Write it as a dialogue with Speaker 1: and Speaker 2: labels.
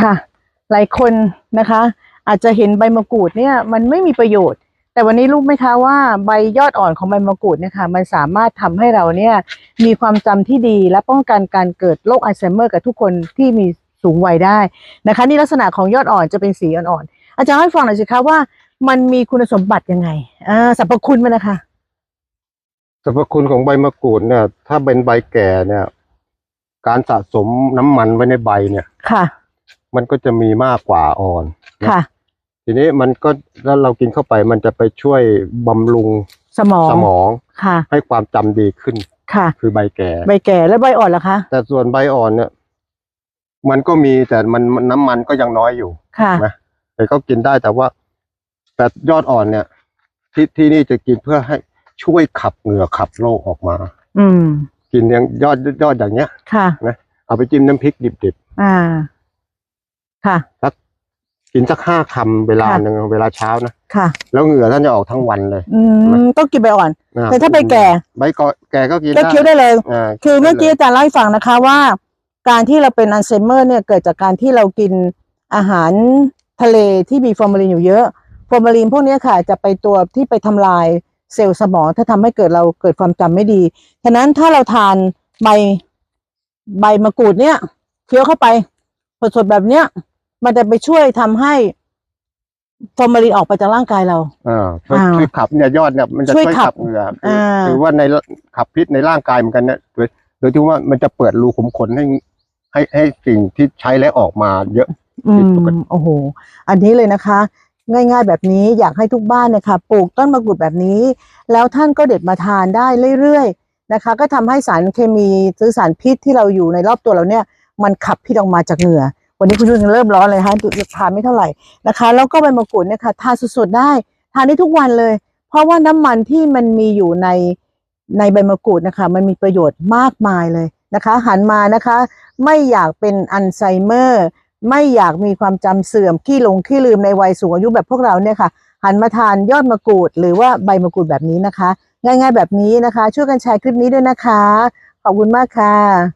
Speaker 1: ค่ะ หลายคนนะคะ อาจจะเห็นใบมะกรูดเนี่ยมันไม่มีประโยชน์ แต่วันนี้รู้ไหมคะว่าใบยอดอ่อนของใบมะกรูดเนี่ยค่ะมันสามารถทำให้เราเนี่ยมีความจำที่ดีและป้องกันการเกิดโรคอัลไซเมอร์กับทุกคนที่มีสูงวัยได้นะคะนี่ลักษณะของยอดอ่อนจะเป็นสีอ่อนๆอาจารย์ให้ฟังหน่อยสิคะว่ามันมีคุณสมบัติยังไงอ่าสรรพคุณมันนะคะ
Speaker 2: สรรพคุณของใบมะกรูดเนี่ย ถ้าเป็นใบแก่เนี่ย การสะสมน้ำมันไว้ในใบเนี่ย
Speaker 1: ค่ะ
Speaker 2: มันก็จะมีมากกว่าอ่อน
Speaker 1: ค่ะ
Speaker 2: ทีนี้มันก็แล้วเรากินเข้าไปมันจะไปช่วยบำรุง
Speaker 1: สมอง
Speaker 2: สมอง
Speaker 1: ค่ะ
Speaker 2: ให้ความจำดีขึ้น
Speaker 1: ค่ะ
Speaker 2: คือใบแก่
Speaker 1: ใบแก่แล้วใบอ่อนล่ะคะ
Speaker 2: แต่ส่วนใบอ่อนเนี่ย มันก็มีแต่มันมันน้ำมันก็ยังน้อยอยู่
Speaker 1: ค่ะ
Speaker 2: นะ แต่ก็กินได้แต่ว่า แต่ยอดอ่อนเนี่ย ที่ที่นี่จะกินเพื่อให้ช่วยขับเหงื่อขับโรคออกมา
Speaker 1: อืม
Speaker 2: กินอย่างยอดยอดอย่างเงี้ย
Speaker 1: ค่ะ
Speaker 2: เอาไปจิ้มน้ำพริกดิบ
Speaker 1: อ่า ค่ะ
Speaker 2: ๆกินสักห้าคำเวลา
Speaker 1: ค่ะ
Speaker 2: หนึ่งเวลาเช้านะ
Speaker 1: ค่ะ
Speaker 2: แล้วเหงื่อท่านจะออกทั้งวันเลย
Speaker 1: อืมต้องกินใบอ่อน
Speaker 2: นะ
Speaker 1: แต่ถ้าใบแก่
Speaker 2: ใบก่อแก่ก็กิน
Speaker 1: ก็เคี้ยวได้เลยาคือเมื่อกี้
Speaker 2: ได้ลย
Speaker 1: อาจารย์เล่าให้ฟังนะคะว่า การที่เราเป็นอัลไซเมอร์เนี่ยเกิดจากการที่เรากินอาหารทะเลที่มีฟอร์มาลินอยู่เยอะฟอร์มาลินพวกเนี้ยค่ะจะไปตัวที่ไปทำลายเซลล์สมองถ้าทำให้เกิดเราเกิดความจำไม่ดี ฉะนั้นถ้าเราทานใบใบมะกรูดเนี่ยเคี้ยวเข้าไปสดๆแบบเนี้ย มันจะไปช่วยทำให้ฟอร์มาลินออกไปจากร่างกายเรา
Speaker 2: อ่าช่วย
Speaker 1: อ่า
Speaker 2: ช่วยขับเนี่ยยอดเนี่ยมันจะ
Speaker 1: ช่
Speaker 2: ช่
Speaker 1: ว
Speaker 2: วยย
Speaker 1: ขั
Speaker 2: ขั
Speaker 1: บ
Speaker 2: บเหงื่ออ
Speaker 1: อ่า
Speaker 2: หรือว่าในขับพิษในร่างกายเหมือนกันเนี่ยโดยโดยที่ว่ามันจะเปิดรูขุมขนให้ให้ให้สิ่งที่ใช้แล้วออกมาเยอะ
Speaker 1: อื
Speaker 2: ผิด
Speaker 1: ม
Speaker 2: ปกติ
Speaker 1: โอ้โห อันนี้เลยนะคะ ง่ายๆแบบนี้อยากให้ทุกบ้านเนี่ยค่ะปลูกต้นมะกรูดแบบนี้ แล้วท่านก็เด็ดมาทานได้เรื่อยๆนะคะ ก็ทำให้สารเคมีหรือสารพิษที่เราอยู่ในรอบตัวเราเนี่ย มันขับพิษออกมาจากเหงื่อ วันนี้คุณผู้ชมเริ่มร้อนเลยนะคะทานไม่เท่าไหร่นะคะ แล้วก็ใบมะกรูดเนี่ยค่ะทานสดๆได้ทานได้ทุกวันเลย เพราะว่าน้ำมันที่มันมีอยู่ในในใบมะกรูดนะคะ มันมีประโยชน์มากมายเลยนะคะ หันมานะคะ ไม่อยากเป็นอัลไซเมอร์ ไม่อยากมีความจำเสื่อมขี้หลงขี้ลืมในวัยสูงอายุแบบพวกเราเนี่ยค่ะ หันมาทานยอดมะกรูด หรือว่าใบมะกรูดแบบนี้นะคะ ง่ายๆแบบนี้นะคะ ช่วยกันแชร์คลิปนี้ด้วยนะคะ ขอบคุณมากค่ะ